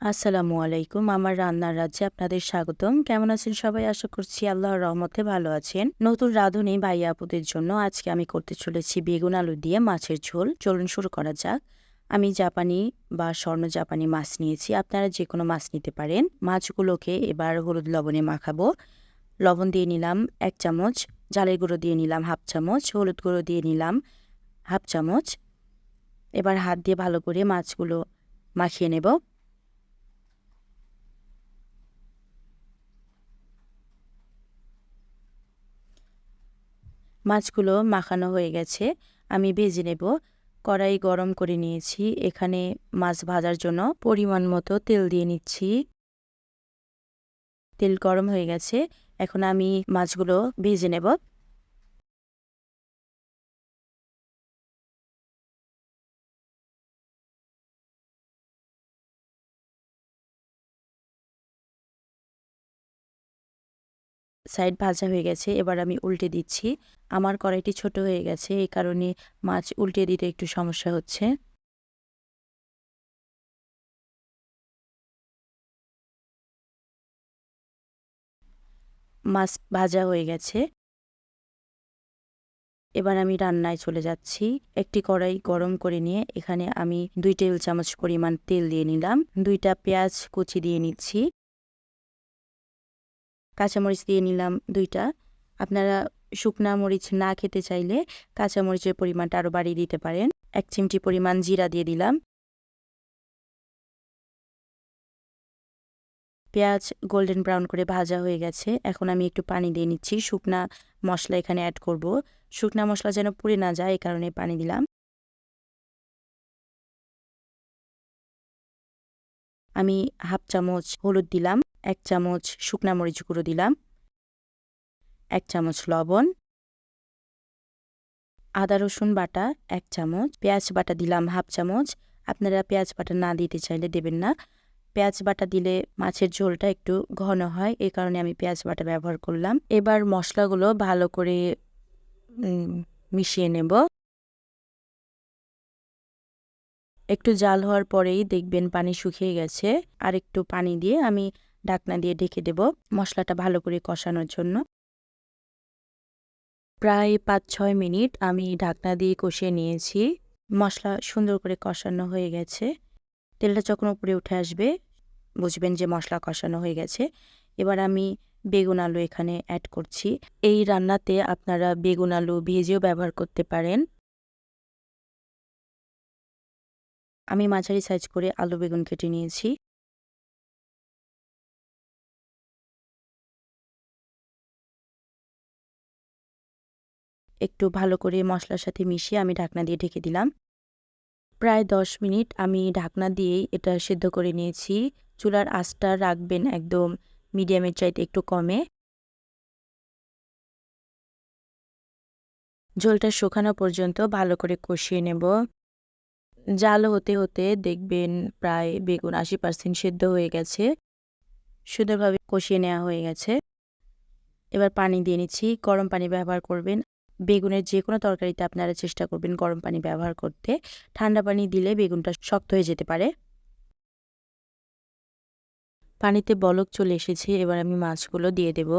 আসসালামু আলাইকুম, আমার রান্নার রাজ্যে আপনাদের স্বাগতম। কেমন আছেন সবাই? আশা করছি আল্লাহর রহমতে ভালো আছেন। নতুন রাঁধুনি ভাই আপুদের জন্য আজকে আমি করতে চলেছি বেগুন আলু দিয়ে মাছের ঝোল। চলুন শুরু করা যাক। আমি জাপানি বা স্বর্ণ জাপানি মাছ নিয়েছি। আপনারা যে কোনো মাছ নিতে পারেন। মাছগুলোকে এবার হলুদ লবণে মাখাবো। লবণ দিয়ে নিলাম এক চামচ জালের গুঁড়ো দিয়ে নিলাম হাফ চামচ, হলুদ গুঁড়ো দিয়ে নিলাম হাফ চামচ। এবার হাত দিয়ে ভালো করে মাছগুলো মাখিয়ে নেব। মাছগুলো মাখানো হয়ে গেছে, আমি ভেজে নেব। কড়াই গরম করে নিয়েছি, এখানে মাছ ভাজার জন্য পরিমাণ মতো তেল দিয়ে নিচ্ছি। তেল গরম হয়ে গেছে, এখন আমি মাছগুলো ভেজে নেব। সাইড ভাজা হয়ে গেছে, এবার আমি উল্টে দিচ্ছি। আমার কড়াইটি ছোট হয়ে গেছে, এই কারণে মাছ উল্টে দিতে একটু সমস্যা হচ্ছে। মাছ ভাজা হয়ে গেছে। এবার আমি রান্নায় চলে যাচ্ছি। একটি কড়াই গরম করে নিয়ে এখানে আমি দুই টেবিল চামচ পরিমাণ তেল দিয়ে নিলাম। দুইটা পেঁয়াজ কুচি দিয়ে নিচ্ছি। কাঁচামরিচ দিয়ে নিলাম দুইটা। আপনারা শুকনা মরিচ না খেতে চাইলে কাঁচামরিচের পরিমাণটা আরও বাড়িয়ে দিতে পারেন। এক চিমটি পরিমাণ জিরা দিয়ে দিলাম। পেঁয়াজ গোল্ডেন ব্রাউন করে ভাজা হয়ে গেছে। এখন আমি একটু পানি দিয়ে নিচ্ছি। শুকনা মশলা এখানে অ্যাড করব। শুকনা মশলা যেন পুড়ে না যায়, এই কারণে পানি দিলাম। আমি হাফ চামচ হলুদ দিলাম, এক চামচ শুকনা মরিচ গুঁড়ো দিলাম, এক চামচ লবণ, আদা, রসুন বাটা, এক চামচ, পেঁয়াজ বাটা দিলাম হাফ চামচ। আপনারা পেঁয়াজ বাটা না দিতে চাইলে দেবেন না। পেঁয়াজ বাটা দিলে মাছের ঝোলটা একটু ঘন হয় এই কারণে আমি পেঁয়াজ বাটা ব্যবহার করলাম। এবার মশলাগুলো ভালো করে মিশিয়ে নেব। একটু জাল হওয়ার পরেই দেখবেন পানি শুকিয়ে গেছে। আর একটু পানি দিয়ে আমি ঢাকনা দিয়ে ঢেকে দেব মশলাটা ভালো করে কষানোর জন্য। প্রায় পাঁচ ছয় মিনিট আমি ঢাকনা দিয়ে কষিয়ে নিয়েছি। মশলা সুন্দর করে কষানো হয়ে গেছে। তেলটা যখন উপরে উঠে আসবে, বুঝবেন যে মশলা কষানো হয়ে গেছে। এবার আমি বেগুন আলু এখানে অ্যাড করছি। এই রান্নাতে আপনারা বেগুন আলু ভেজেও ব্যবহার করতে পারেন। আমি মাঝারি সাইজ করে আলু বেগুন কেটে নিয়েছি। একটু ভালো করে মশলার সাথে মিশিয়ে আমি ঢাকনা দিয়ে ঢেকে দিলাম। প্রায় দশ মিনিট আমি ঢাকনা দিয়েই এটা সেদ্ধ করে নিয়েছি। চুলার আঁচটা রাখবেন একদম মিডিয়ামের চাইতে একটু কমে। ঝোলটা শুকানো পর্যন্ত ভালো করে কষিয়ে নেব। জাল হতে হতে দেখবেন প্রায় বেগুন আশি পার্সেন্ট সেদ্ধ হয়ে গেছে। সুন্দরভাবে কষিয়ে নেওয়া হয়ে গেছে। এবার পানি দিয়ে নিচ্ছি। গরম পানি ব্যবহার করবেন। বেগুনের যে কোনো তরকারিতে আপনারা চেষ্টা করবেন গরম পানি ব্যবহার করতে। ঠান্ডা পানি দিলে বেগুনটা শক্ত হয়ে যেতে পারে। পানিতে বলক চলে এসেছে। এবার আমি মাছগুলো দিয়ে দেব।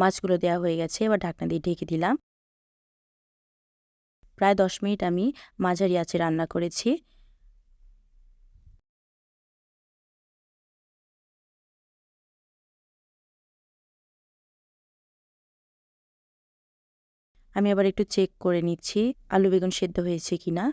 মাছগুলো দেওয়া হয়ে গেছে, এবার ঢাকনা দিয়ে ঢেকে দিলাম। প্রায় দশ মিনিট আমি মাঝারি আছে রান্না করেছি। আমি আবার একটু চেক করে নিচ্ছি, আলু বেগুন সেদ্ধ হয়েছে কিনা।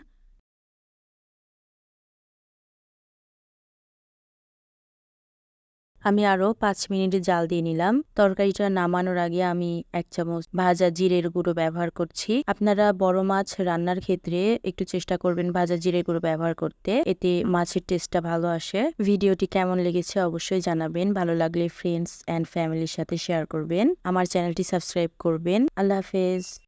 আমি আরও পাঁচ মিনিট জাল দিয়ে নিলাম। তরকারিটা নামানোর আগে আমি এক চামচ ভাজা জিরের গুঁড়ো ব্যবহার করছি। আপনারা বড় মাছ রান্নার ক্ষেত্রে একটু চেষ্টা করবেন ভাজা জিরের গুঁড়ো ব্যবহার করতে। এতে মাছের টেস্টটা ভালো আসে। ভিডিওটি কেমন লেগেছে অবশ্যই জানাবেন। ভালো লাগলে ফ্রেন্ডস অ্যান্ড ফ্যামিলির সাথে শেয়ার করবেন। আমার চ্যানেলটি সাবস্ক্রাইব করবেন। আল্লাহ হাফেজ।